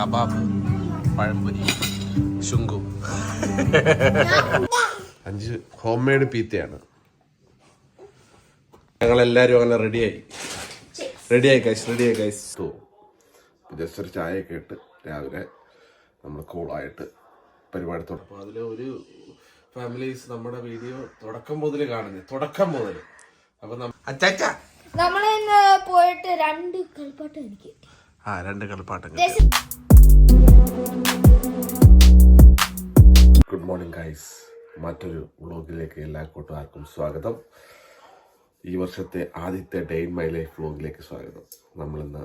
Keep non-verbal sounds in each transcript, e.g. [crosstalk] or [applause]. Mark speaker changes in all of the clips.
Speaker 1: Kebab പഴംപൊരി ശുങ്കു. അഞ്ച് home made പീത്തയാണ് ഞങ്ങളെല്ലാരും അങ്ങനെ റെഡിയായി റെഡിയായി കൈസ് റെഡിയായി കൈസ് ജസ്റ്റ് ഒരു ചായയൊക്കെ ഇട്ട് രാവിലെ നമ്മൾ കൂളായിട്ട് പരിപാടി തുടങ്ങും. അപ്പോൾ അതിൽ ഒരു ഫാമിലീസ് നമ്മുടെ വീഡിയോ തുടക്കം മുതൽ കാണുന്നത്. തുടക്കം മുതൽ അപ്പൊ
Speaker 2: നമ്മൾ ഇന്ന് പോയിട്ട് രണ്ട് കളിപ്പാട്ടം എനിക്ക്
Speaker 1: ആ രണ്ട് കളിപ്പാട്ടങ്ങൾ ഗുഡ് മോർണിംഗ് ഗൈസ് മറ്റൊരു വ്ളോഗിലേക്ക് എല്ലാ കൂട്ടുകാർക്കും സ്വാഗതം. ഈ വർഷത്തെ ആദ്യത്തെ ഡേ ഇൻ മൈ ലൈഫ് വ്ളോഗിലേക്ക് സ്വാഗതം. നമ്മളിന്ന്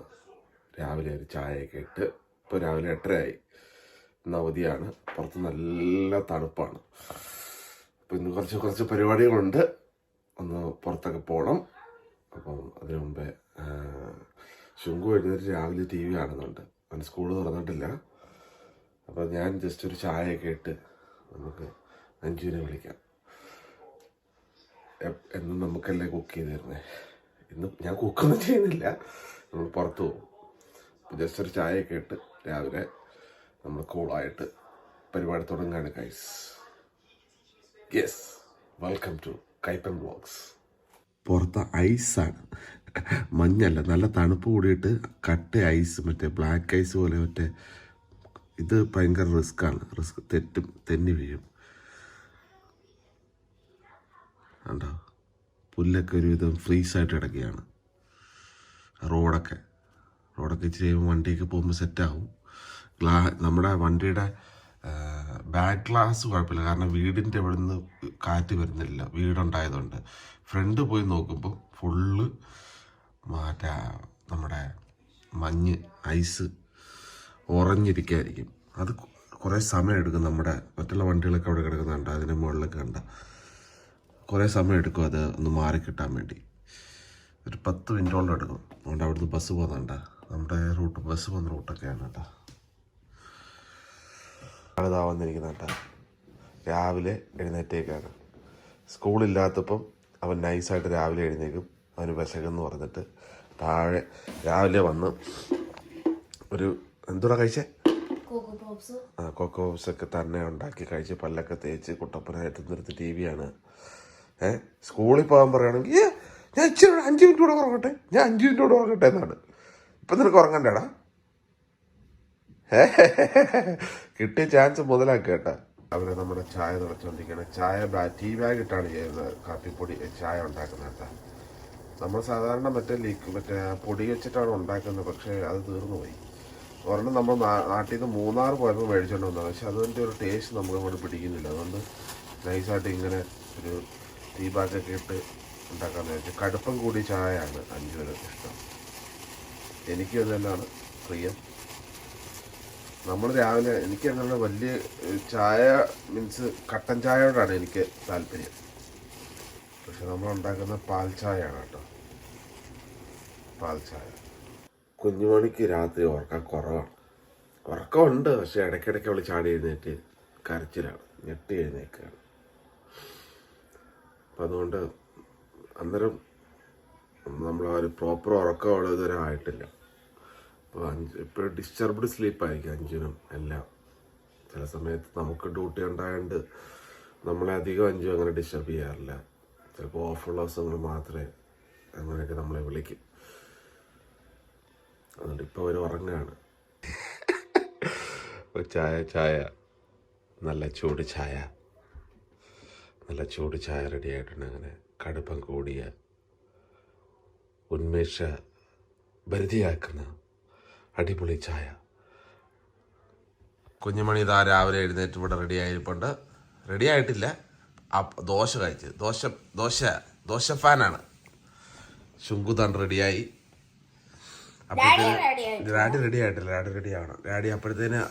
Speaker 1: രാവിലെ ഒരു ചായയൊക്കെ ഇട്ട് ഇപ്പോൾ രാവിലെ എട്ടരയായി. ഇന്ന് അവധിയാണ്. പുറത്ത് നല്ല തണുപ്പാണ്. അപ്പോൾ ഇന്ന് കുറച്ച് കുറച്ച് പരിപാടികളുണ്ട്. ഒന്ന് പുറത്തൊക്കെ പോകണം അപ്പം അതിനു മുമ്പേ ശുങ്കു എഴുന്നേറ്റ് രാവിലെ ടി വി കാണുന്നുണ്ട്. അവൻ സ്കൂൾ തുറന്നിട്ടില്ല. അപ്പം ഞാൻ ജസ്റ്റ് ഒരു ചായയൊക്കെ ഇട്ട് നമുക്ക് അഞ്ജുവിനെ വിളിക്കാം. എന്നും നമുക്കല്ലേ കുക്ക് ചെയ്ത് തരുന്നത് ഇന്നും ഞാൻ കുക്കൊന്നും ചെയ്യുന്നില്ല. നമ്മൾ പുറത്ത് പോകും. ജസ്റ്റ് ഒരു ചായയൊക്കെ ഇട്ട് രാവിലെ നമ്മൾ കൂളായിട്ട് പരിപാടി തുടങ്ങുകയാണ് guys yes welcome to Kaippan blogs പുറത്ത് ഐസാണ്. മഞ്ഞല്ല നല്ല തണുപ്പ് കൂടിയിട്ട് കട്ട ഐസ് മറ്റേ ബ്ലാക്ക് ഐസ് പോലെ മറ്റേ ഇത് ഭയങ്കര റിസ്ക്കാണ്. റിസ്ക് തെറ്റും തെന്നി വീഴും. കണ്ടോ? പുല്ലൊക്കെ ഒരുവിധം ഫ്രീസായിട്ട് കിടക്കുകയാണ്. റോഡൊക്കെ. റോഡൊക്കെ ഇച്ചിരി വണ്ടിയൊക്കെ പോകുമ്പോൾ സെറ്റാവും. ഗ്ലാ നമ്മുടെ വണ്ടിയുടെ ബാക്ക് ഗ്ലാസ് കുഴപ്പമില്ല. കാരണം വീടിന്റെ ഇവിടെ നിന്ന് കാറ്റ് വരുന്നില്ല. വീടുണ്ടായതുകൊണ്ട്. ഫ്രണ്ട് പോയി നോക്കുമ്പോൾ ഫുള്ള് മറ്റേ നമ്മുടെ മഞ്ഞ് ഐസ് ഉറഞ്ഞിരിക്കായിരിക്കും. അത് കുറേ സമയം എടുക്കും നമ്മുടെ മറ്റുള്ള വണ്ടികളൊക്കെ അവിടെ കിടക്കുന്നുണ്ട് അതിന്റെ മുകളിലൊക്കെ കണ്ട. കുറേ സമയം എടുക്കും അത് ഒന്ന് മാറി കിട്ടാൻ വേണ്ടി. ഒരു പത്ത് മിനിറ്റോളം എടുക്കും. അതുകൊണ്ട് അവിടുന്ന് ബസ് പോകുന്നുണ്ട്. നമ്മുടെ റൂട്ട് ബസ് പോകുന്ന റൂട്ടൊക്കെയാണ് കേട്ടോ. ആളിതാ വന്നിരിക്കുന്ന കേട്ടോ. രാവിലെ എഴുന്നേറ്റേക്കാണ്. സ്കൂളില്ലാത്തപ്പം അവൻ നൈസായിട്ട് രാവിലെ എഴുന്നേക്കും. അവന് വിശകെന്ന് പറഞ്ഞിട്ട് താഴെ രാവിലെ വന്ന് ഒരു എന്തുകൂടെ കഴിച്ചേ? ആ കൊക്കോ പപ്സ് ഒക്കെ തന്നെ ഉണ്ടാക്കി കഴിച്ച് പല്ലൊക്കെ തേച്ച് കുട്ടപ്പനായിട്ട് നിർത്തി ടി വിയാണ് ഏ സ്കൂളിൽ പോകാൻ പറയുകയാണെങ്കിൽ ഞാൻ ഇച്ചിരി അഞ്ച് മിനിറ്റ് കൂടെ ഉറങ്ങട്ടെ? ഞാൻ അഞ്ച് മിനിറ്റ് കൂടെ ഉറങ്ങട്ടെ? എന്നാണ്. ഇപ്പം നിനക്ക് ഉറങ്ങണ്ടേടാ. [laughs] കിട്ടിയ ചാൻസ് മുതലാക്കി കേട്ടാ. അവരെ നമ്മുടെ ചായ തുടച്ചുകൊണ്ടിരിക്കുകയാണ് ചായ ടീ ബാഗ് ഇട്ടാണ് ചെയ്യുന്നത്. കാപ്പിപ്പൊടി ചായ ഉണ്ടാക്കുന്നത് കേട്ടാ. നമ്മൾ സാധാരണ മറ്റേ ലീക്ക് മറ്റേ പൊടി വെച്ചിട്ടാണ് ഉണ്ടാക്കുന്നത്. പക്ഷേ അത് തീർന്നു പോയി ഒരെണ്ണം നമ്മൾ നാട്ടിൽ നിന്ന് മൂന്നാർ പോയപ്പോൾ മേടിച്ചോണ്ട് വന്നതാണ് പക്ഷെ അതിന്റെ ഒരു ടേസ്റ്റ് നമുക്ക് അങ്ങോട്ട് പിടിക്കുന്നില്ല. അതുകൊണ്ട് നൈസായിട്ട് ഇങ്ങനെ ഒരു ടീ ബാഗൊക്കെ ഇട്ട് ഉണ്ടാക്കാന്ന് വെച്ചാൽ കടുപ്പം കൂടി ചായയാണ് അഞ്ചുവിന് ഇഷ്ടം. എനിക്കും അത് തന്നെയാണ് പ്രിയം. നമ്മൾ രാവിലെ എനിക്ക് അങ്ങനെ വലിയ ചായ മീൻസ് കട്ടൻ ചായയോടാണ് എനിക്ക് താല്പര്യം. പക്ഷെ നമ്മൾ ഉണ്ടാക്കുന്ന പാൽ ചായയാണ് കേട്ടോ. പാൽ ചായ. കുഞ്ഞുമണിക്ക് രാത്രി ഉറക്കം കുറവാണ്. ഉറക്കമുണ്ട് പക്ഷെ ഇടയ്ക്കിടയ്ക്ക് അവൾ ചാടി എഴുന്നേറ്റ് കരച്ചിലാണ് ഞെട്ടി എഴുന്നേക്കാണ് അപ്പം അതുകൊണ്ട് അന്നേരം നമ്മൾ ആ ഒരു പ്രോപ്പർ ഉറക്കം അവൾ ഇതുവരെ ആയിട്ടില്ല. അപ്പോൾ അഞ്ച് ഇപ്പോൾ ഡിസ്റ്റർബ്ഡ് സ്ലീപ്പായിരിക്കും അഞ്ചിനും എല്ലാം. ചില സമയത്ത് നമുക്ക് ഡ്യൂട്ടി ഉണ്ടായതുകൊണ്ട് നമ്മളെ അധികം അഞ്ചും അങ്ങനെ ഡിസ്റ്റർബ് ചെയ്യാറില്ല. ചിലപ്പോൾ ഓഫുള്ള ദിവസങ്ങൾ മാത്രമേ അങ്ങനെയൊക്കെ നമ്മളെ വിളിക്കും. അതുകൊണ്ട് ഇപ്പോൾ അവർ ഉറങ്ങുകയാണ് ഒരു ചായ ചായ. നല്ല ചൂട് ചായ. നല്ല ചൂട് ചായ റെഡി ആയിട്ടുണ്ട് അങ്ങനെ. കടുപ്പം കൂടിയ ഉന്മേഷ ഭരിതിയാക്കുന്ന അടിപൊളി ചായ. കുഞ്ഞുമണി ഇതാ രാവിലെ എഴുന്നേറ്റ് ഇവിടെ റെഡി ആയിരിപ്പുണ്ട്. റെഡി ആയിട്ടില്ല. ദോശ കഴിച്ച്. ദോശ ദോശ ദോശ ഫാനാണ് ശുങ്കുതാൻ റെഡിയായി ഡാഡി റെഡി ആയിട്ടില്ല. ഡാഡി റെഡി ആവണം. ഡാഡി അപ്പോഴത്തേന്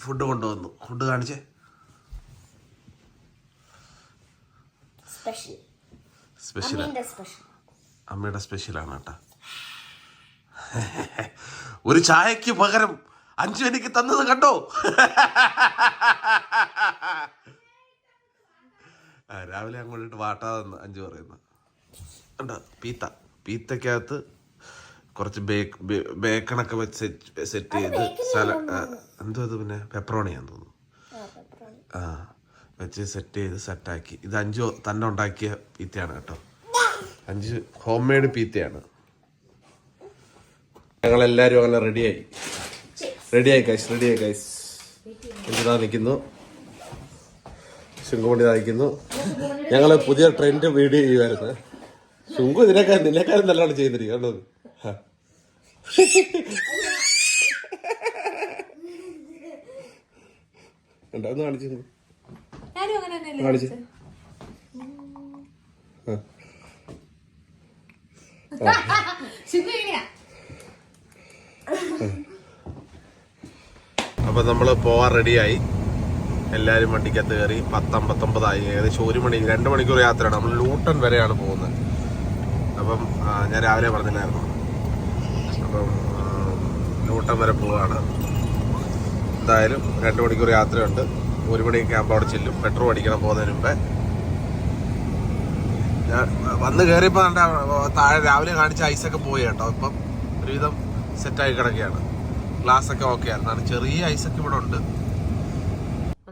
Speaker 2: ഫുഡ്
Speaker 1: കൊണ്ടുവന്നു. ഫുഡ് കാണിച്ചേ.
Speaker 2: സ്പെഷ്യൽ
Speaker 1: അമ്മയുടെ സ്പെഷ്യലാണ് കേട്ടോ. ഒരു ചായക്ക് പകരം അഞ്ചു എനിക്ക് തന്നത് കണ്ടോ? രാവിലെ അങ്ങോട്ട് വാട്ടാതെന്ന് അഞ്ചു പറയുന്നു. കണ്ടോ? പീത്ത. പീത്തക്കകത്ത് കുറച്ച് ബേക്ക് ബേക്കണൊക്കെ വെച്ച് സെറ്റ് ചെയ്ത് സല എന്തോ അത് പിന്നെ പെപ്പറോണിയാന്ന് തോന്നുന്നു. ആ വെച്ച് സെറ്റ് ചെയ്ത് സെറ്റാക്കി ഇത് അഞ്ചു തന്നെ ഉണ്ടാക്കിയ പീത്തയാണ് കേട്ടോ. അഞ്ച് ഹോം മെയ്ഡ് പീത്തയാണ് ഞങ്ങളെല്ലാവരും അങ്ങനെ റെഡിയായി റെഡിയായി കൈസ് റെഡിയായി കൈസ് എന്തിനാ നിൽക്കുന്നു. ശുങ്കുമണി നയിക്കുന്നു ഞങ്ങൾ പുതിയ ട്രെൻഡ് വീഡിയോ ചെയ്യുമായിരുന്നു ശുങ്കു ഇതിനേക്കാൾ നിന്നെക്കാളും നല്ലോണം ചെയ്തിരിക്കും കണ്ടോ? കാണിച്ചു കാണിച്ചു. അപ്പൊ നമ്മൾ പോവാൻ റെഡിയായി. എല്ലാരും വണ്ടിക്കകത്ത് കയറി പത്തമ്പത്തൊമ്പതായി. ഏകദേശം ഒരു മണി രണ്ട് മണിക്കൂർ യാത്രയാണ്. നമ്മൾ ലൂട്ടൺ വരെയാണ് പോകുന്നത്. അപ്പം ഞാൻ രാവിലെ പറഞ്ഞില്ലായിരുന്നു. അപ്പം ന്യൂട്ടം വരെ പോവാണ്. എന്തായാലും രണ്ട് മണിക്കൂർ യാത്രയുണ്ട്. ഒരു മണിയൊക്കെ ആകുമ്പോൾ അവിടെ ചെല്ലും. പെട്രോൾ അടിക്കണം പോകുന്നതിന് മുമ്പേ. വന്ന് കയറിയപ്പോൾ താഴെ രാവിലെ കാണിച്ച ഐസൊക്കെ പോയി കേട്ടോ. ഇപ്പം ഒരുവിധം സെറ്റായി കിടക്കുകയാണ്. ഗ്ലാസ് ഒക്കെ ഓക്കെ ആയിരുന്നു. ചെറിയ ഐസൊക്കെ ഇവിടെ ഉണ്ട്.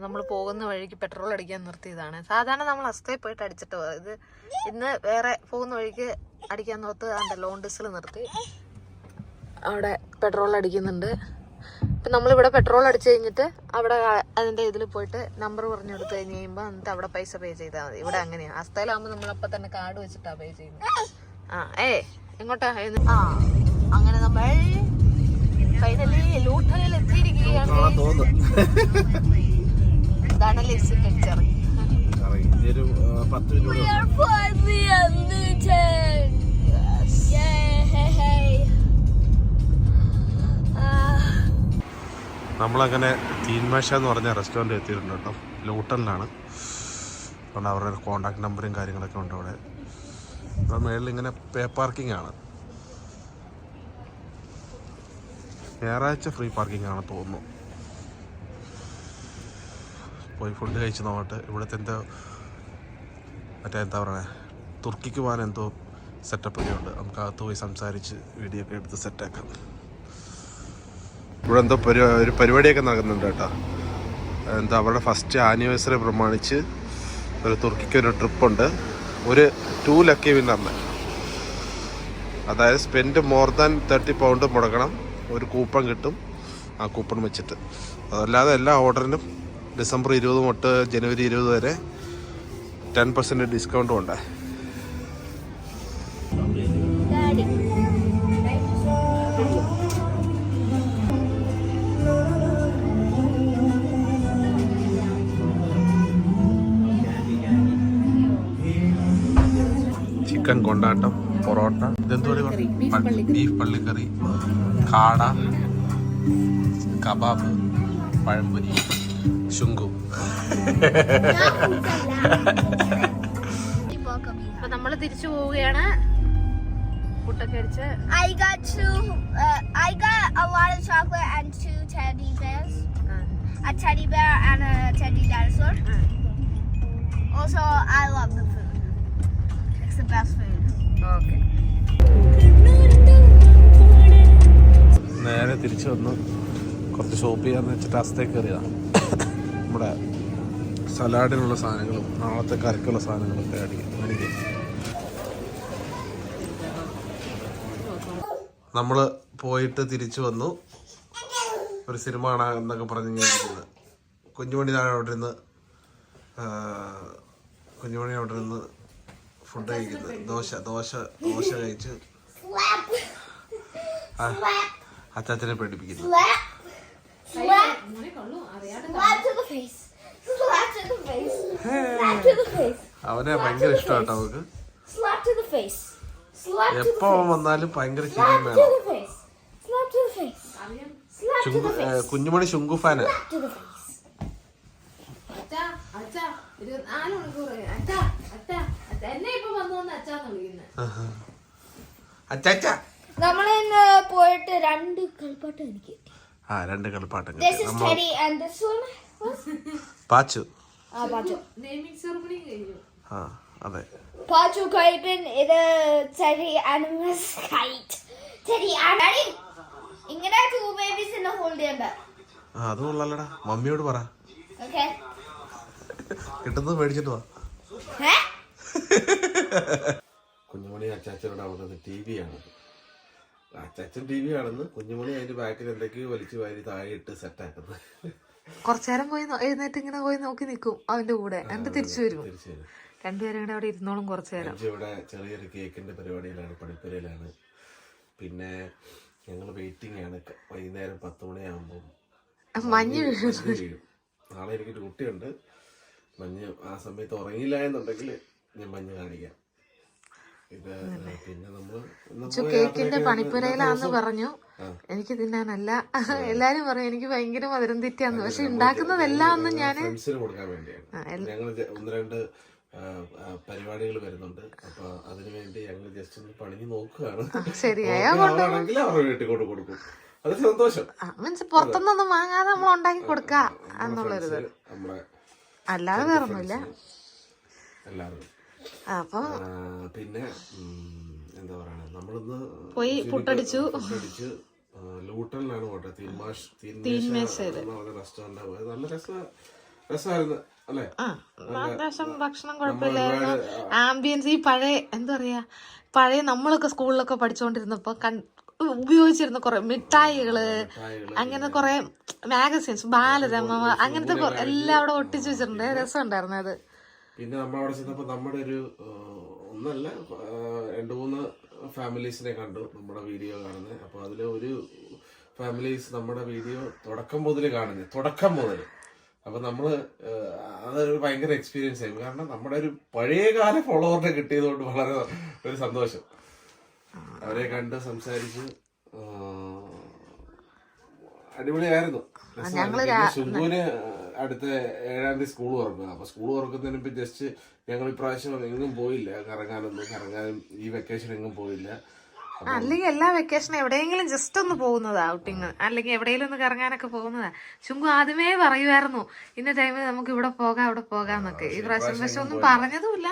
Speaker 3: നമ്മൾ പോകുന്ന വഴിക്ക് പെട്രോൾ അടിക്കാൻ നിർത്തിയതാണ്. സാധാരണ നമ്മൾ അസ്തയിൽ പോയിട്ട് അടിച്ചിട്ട് ഇത് ഇന്ന് വേറെ പോകുന്ന വഴിക്ക് അടിക്കാൻ നോത്ത് അതിന്റെ ലോൺ ഡിസിൽ നിർത്തി. അവിടെ പെട്രോൾ അടിക്കുന്നുണ്ട്. ഇപ്പം നമ്മളിവിടെ പെട്രോൾ അടിച്ചു കഴിഞ്ഞിട്ട് അവിടെ അതിന്റെ ഇതിൽ പോയിട്ട് നമ്പർ പറഞ്ഞു കൊടുത്തു കഴിഞ്ഞ് കഴിയുമ്പോൾ എന്നിട്ട് അവിടെ പൈസ പേ ചെയ്താൽ മതി. ഇവിടെ അങ്ങനെയാണ് അസ്തയിലാകുമ്പോൾ നമ്മളപ്പം തന്നെ കാർഡ് വെച്ചിട്ടാണ് പേ ചെയ്യുന്നത്. ആ ഏ എങ്ങോട്ടാ? എന്ന്- ആ അങ്ങനെ നമ്മൾ ഫൈനലി ലൂട്ടറിൽ എത്തിയിരിക്കുകയാണ്. ഇതാണ്
Speaker 1: പത്ത് മിനിറ്റ് നമ്മളങ്ങനെ തീൻമേശ എന്ന് പറഞ്ഞ റെസ്റ്റോറന്റ് എത്തിയിട്ടുണ്ട് കേട്ടോ. ലൂട്ടണിലാണ് അതുകൊണ്ട് അവരുടെ കോണ്ടാക്ട് നമ്പറും കാര്യങ്ങളൊക്കെ ഉണ്ട് അവിടെ. അപ്പം മേളിൽ ഇങ്ങനെ പേ പാർക്കിംഗ് ആണ്. ഞായറാഴ്ച ഫ്രീ പാർക്കിംഗ് ആണ് തോന്നുന്നു. പോയി ഫുഡ് കഴിച്ച് നോക്കട്ടെ. ഇവിടുത്തെ എന്തോ മറ്റേ എന്താ പറയുക തുർക്കിക്ക് പോകാൻ എന്തോ സെറ്റപ്പ് ഒക്കെ ഉണ്ട്. നമുക്ക് അകത്ത് പോയി സംസാരിച്ച് വീഡിയോ ഒക്കെ എടുത്ത് സെറ്റാക്കാം ഇവിടെ എന്തോ ഒരു പരിപാടിയൊക്കെ നടക്കുന്നുണ്ട് കേട്ടോ. എന്താ അവരുടെ ഫസ്റ്റ് ആനിവേഴ്സറി പ്രമാണിച്ച് ഒരു തുർക്കിക്ക് ഒരു ട്രിപ്പുണ്ട് ഒരു ടു ലക്കി വിന്നറിന് അതായത് spend more than thirty pound മുടക്കണം. ഒരു കൂപ്പൺ കിട്ടും. ആ കൂപ്പൺ വെച്ചിട്ട്. അതല്ലാതെ എല്ലാ ഓർഡറിനും ഡിസംബർ ഇരുപത് തൊട്ട് ജനുവരി ഇരുപത് വരെ ടെൻ പെർസെന്റ് ഡിസ്കൗണ്ടും ഉണ്ട്. ചിക്കൻ കൊണ്ടാട്ടം പൊറോട്ട ബീഫ് പള്ളിക്കറി കാട കബാബ് പഴംപൊരി ശുങ്കു.
Speaker 3: നമ്മൾ തിരിച്ചു പോവുകയാണ്.
Speaker 2: കുട്ടക്കരിച്ച് I got I got a lot of
Speaker 3: chocolate
Speaker 2: and two teddy bears a teddy bear
Speaker 3: and
Speaker 2: a teddy dinosaur also I love the food it's
Speaker 3: best
Speaker 1: നേരെ തിരിച്ചു വന്നു കുറച്ച് ഷോപ്പ് ചെയ്യാന്ന് വെച്ചിട്ട് അസ്തേ കയറിയതാണ് നമ്മുടെ സലാഡിനുള്ള സാധനങ്ങളും നാളത്തെ കറിക്കുള്ള സാധനങ്ങളൊക്കെ അടി എനിക്ക് നമ്മൾ പോയിട്ട് തിരിച്ചു വന്നു. ഒരു സിനിമ കാണാൻ എന്നൊക്കെ പറഞ്ഞു ഇങ്ങനെ ഇരിക്കുന്നത് കുഞ്ഞുമണി താഴെ അവിടെ ഇരുന്ന് കുഞ്ഞുമണി അവിടെ ഇരുന്ന് ഫുഡ് കഴിക്കുന്നത് ദോശ ദോശ ദോശ കഴിച്ച് അച്ചാച്ചനെ പേടിപ്പിക്കുന്നു. അവനെ ഭയങ്കര ഇഷ്ടമാട്ടോ
Speaker 2: അവക്ക്
Speaker 1: എപ്പോ അവൻ വന്നാലും ഭയങ്കര കുഞ്ഞുമണി
Speaker 2: ശുങ്കുഫാന്
Speaker 3: അച്ഛാ ഇരുപത്തിനാല് മണിക്കൂർ അച്ഛാ അച്ഛാ. എന്നെ ഇപ്പൊ വന്നോന്ന് അച്ഛാന്ന് വിളിക്കുന്നത്
Speaker 1: അച്ചാച്ച.
Speaker 2: നമ്മൾ ഇന്ന് പോയിട്ട് രണ്ട് കളിപ്പാട്ട് എനിക്ക്
Speaker 1: ആ രണ്ട് കളിപ്പാട്ടം
Speaker 2: This is Teddy and this one was
Speaker 1: Pachu.
Speaker 2: ആ പാച്ചു.
Speaker 3: നെയ്മിങ് സെറമണി കഴിഞ്ഞു.
Speaker 1: ആ അതെ.
Speaker 2: പാച്ചു ഇത് കൈറ്റ് ഇങ്ങനെ ടൂ ഹോൾഡ് ചെയ്യണ്ട?
Speaker 1: ആ അത് കൊള്ളാലടാ. മമ്മിയോട് പറ.
Speaker 2: ഓക്കേ
Speaker 1: കിട്ടുന്നത് മേടിച്ചിട്ട് വാ. [laughs] കുഞ്ഞുമണി അച്ചാച്ചനോട് അവിടെ ടി വി ആണ്. അച്ചാച്ചൻ ടി വി ആണെന്ന് കുഞ്ഞുമണി അതിന്റെ ബാക്കിൽ എന്തൊക്കെയോ വലിച്ചു വാരി താഴെ ഇട്ട് സെറ്റാക്കുന്നത്
Speaker 3: കുറച്ചേരം പോയി എഴുന്നേറ്റ് ഇങ്ങനെ പോയി നോക്കി നിൽക്കും അവന്റെ കൂടെ. എന്നിട്ട് തിരിച്ചു വരും.
Speaker 1: തിരിച്ചു വരും.
Speaker 3: രണ്ടുപേരും കൂടെ അവിടെ ഇരുന്നോളും കുറച്ചേരം
Speaker 1: അഞ്ച് ഇവിടെ ചെറിയൊരു കേക്കിന്റെ പരിപാടിയിലാണ് പണിപ്പുരയിലാണ്. പിന്നെ ഞങ്ങൾ വെയിറ്റിംഗ് ആണ്. ക- വൈകുന്നേരം പത്ത് മണിയാകുമ്പോൾ
Speaker 3: മഞ്ഞ് വീഴും.
Speaker 1: നാളെ എനിക്ക് ഡ്യൂട്ടിയുണ്ട് മഞ്ഞ് ആ സമയത്ത് ഉറങ്ങിയില്ല എന്നുണ്ടെങ്കിൽ ഞാൻ മഞ്ഞ കാണിക്കാം.
Speaker 3: കേക്കിന്റെ പണിപ്പുരയിലാന്ന് പറഞ്ഞു. എനിക്ക് തിന്നാനല്ല എല്ലാരും പറയും എനിക്ക് ഭയങ്കര മധുരം തെറ്റിയാന്ന്. പക്ഷെ ഉണ്ടാക്കുന്നതെല്ലാം ഒന്നും
Speaker 1: ഞാൻ ഒന്ന് രണ്ട് പരിപാടികൾ വരുന്നുണ്ട്. അപ്പൊ അതിനു വേണ്ടി ഞങ്ങൾ ജസ്റ്റ് ഒന്ന് പണിഞ്ഞു നോക്കുകയാണ്.
Speaker 3: ശരിയായ
Speaker 1: വീട്ടിൽ കൊടുക്കും. അത് സന്തോഷം.
Speaker 3: മീൻസ് പുറത്തുനിന്നൊന്നും വാങ്ങാതെ നമ്മൾ ഉണ്ടാക്കി കൊടുക്കാ
Speaker 1: നമ്മുടെ
Speaker 3: എന്നുള്ളൊരിത് അല്ലാതെ വേറൊന്നുമില്ല.
Speaker 1: എല്ലാവരും.
Speaker 3: അപ്പൊ
Speaker 1: പിന്നെ എന്താ പറയണ? നമ്മളിന്ന്
Speaker 3: പോയി പുട്ടടിച്ചു.
Speaker 1: പുട്ടടിച്ച് പോട്ടെ. തീന്മേശ റെസ്റ്റോറന്റ് പോയത്. നല്ല രസ രസമായിരുന്നു അല്ലേ?
Speaker 3: അത്യാവശ്യം ഭക്ഷണം കുഴപ്പമില്ലായിരുന്നു. ആംബിയൻസ് ഈ പഴയ എന്താ പറയാ പഴയ നമ്മളൊക്കെ സ്കൂളിലൊക്കെ പഠിച്ചുകൊണ്ടിരുന്നപ്പോ ഉപയോഗിച്ചിരുന്ന കുറെ
Speaker 1: മിഠായികൾ
Speaker 3: അങ്ങനെ കുറെ മാഗസിൻസ് ബാലരമ അങ്ങനത്തെ എല്ലാം അവിടെ ഒട്ടിച്ചു വെച്ചിട്ടുണ്ട്. രസമുണ്ടായിരുന്നു അത്.
Speaker 1: പിന്നെ നമ്മളവിടെ ചെന്നപ്പോൾ നമ്മുടെ ഒരു ഒന്നല്ല രണ്ട് മൂന്ന് ഫാമിലീസിനെ കണ്ടു നമ്മുടെ വീഡിയോ കാണുന്നത് അപ്പോൾ അതിൽ ഒരു ഫാമിലീസ് നമ്മുടെ വീഡിയോ തുടക്കം മുതൽ കാണുന്നത് തുടക്കം മുതൽ അപ്പം നമ്മൾ അതൊരു ഭയങ്കര എക്സ്പീരിയൻസ് ആയിരുന്നു. കാരണം നമ്മുടെ ഒരു പഴയകാല ഫോളോവറിനെ കിട്ടിയതുകൊണ്ട് വളരെ ഒരു സന്തോഷം. അവരെ കണ്ട് സംസാരിച്ച് അടിപൊളിയായിരുന്നു. ശുംഭുവിന് അടുത്ത ഏഴാം തീയതി സ്കൂൾ തുറക്കുക അപ്പൊ സ്കൂൾ തുറക്കുന്നതിന് ഇപ്പൊ ജസ്റ്റ് ഞങ്ങൾ ഇപ്രാവശ്യം എങ്ങും പോയില്ല. കറങ്ങാനൊന്നും കറങ്ങാനും ഈ വെക്കേഷൻ എങ്ങും പോയില്ല.
Speaker 3: അല്ലെങ്കിൽ എല്ലാ വെക്കേഷനും എവിടെയെങ്കിലും ജസ്റ്റ് ഒന്ന് പോകുന്നതാ ഔട്ടിങ് അല്ലെങ്കിൽ എവിടെയെങ്കിലും ഒന്ന് കറങ്ങാനൊക്കെ പോകുന്നതാ. ചുങ്കു ആദ്യമേ പറയുമായിരുന്നു ഇന്ന ടൈമിൽ നമുക്ക് ഇവിടെ പോകാം അവിടെ പോകാം എന്നൊക്കെ. ഈ പ്രാവശ്യം പക്ഷെ ഒന്നും പറഞ്ഞതുമില്ല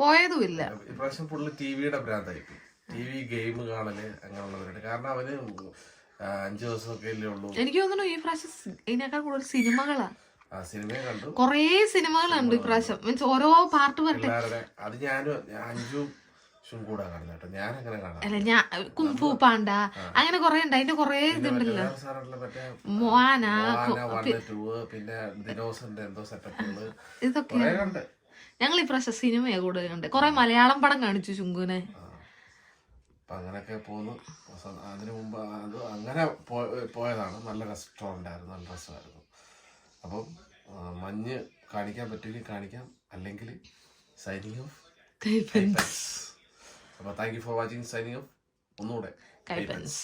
Speaker 3: പോയതുമില്ല.
Speaker 1: ഇപ്രാവശ്യം പുള്ളി ടിവിയുടെ ഭ്രാന്തായി ടി വി ഗെയിം കാണൽ അങ്ങനെയുള്ളവരുണ്ട്. കാരണം അവന് അഞ്ചു ദിവസമൊക്കെ ഉള്ളൂ.
Speaker 3: എനിക്ക് തോന്നുന്നു ഈ പ്രാവശ്യം ഇതിനേക്കാൾ കൂടുതൽ സിനിമകളാ.
Speaker 1: ആ സിനിമയെ കണ്ടു
Speaker 3: കൊറേ സിനിമകളുണ്ട് ഈ പ്രാവശ്യം മീൻസ് ഓരോ പാർട്ട്
Speaker 1: വരട്ടെ. അത് ഞാനും അഞ്ചും
Speaker 3: അല്ല ഞാൻ കുംഫു പാണ്ട അങ്ങനെ കൊറേ ഉണ്ട്. അതിന്റെ കൊറേ ഇതുണ്ടല്ലോ. മോന ഇതൊക്കെ ഞങ്ങൾ ഈ പ്രാവശ്യം സിനിമയാ കൂടുതൽ കണ്ട്. കൊറേ മലയാളം പടം കാണിച്ചു ചുങ്കുനെ
Speaker 1: അപ്പൊ അങ്ങനെയൊക്കെ പോന്നു. അതിനു മുമ്പ് അത് അങ്ങനെ പോയതാണ്. നല്ല റെസ്റ്റോറന്റ് ആയിരുന്നു നല്ല രസമായിരുന്നു. അപ്പം മഞ്ഞ് കാണിക്കാൻ പറ്റുമെങ്കിൽ കാണിക്കാം. അല്ലെങ്കിൽ സൈനിങ് ഓഫ്
Speaker 3: അപ്പൊ
Speaker 1: അപ്പോൾ thank you for watching signing off ഒന്നുകൂടെ
Speaker 3: കൈപ്പൻസ്.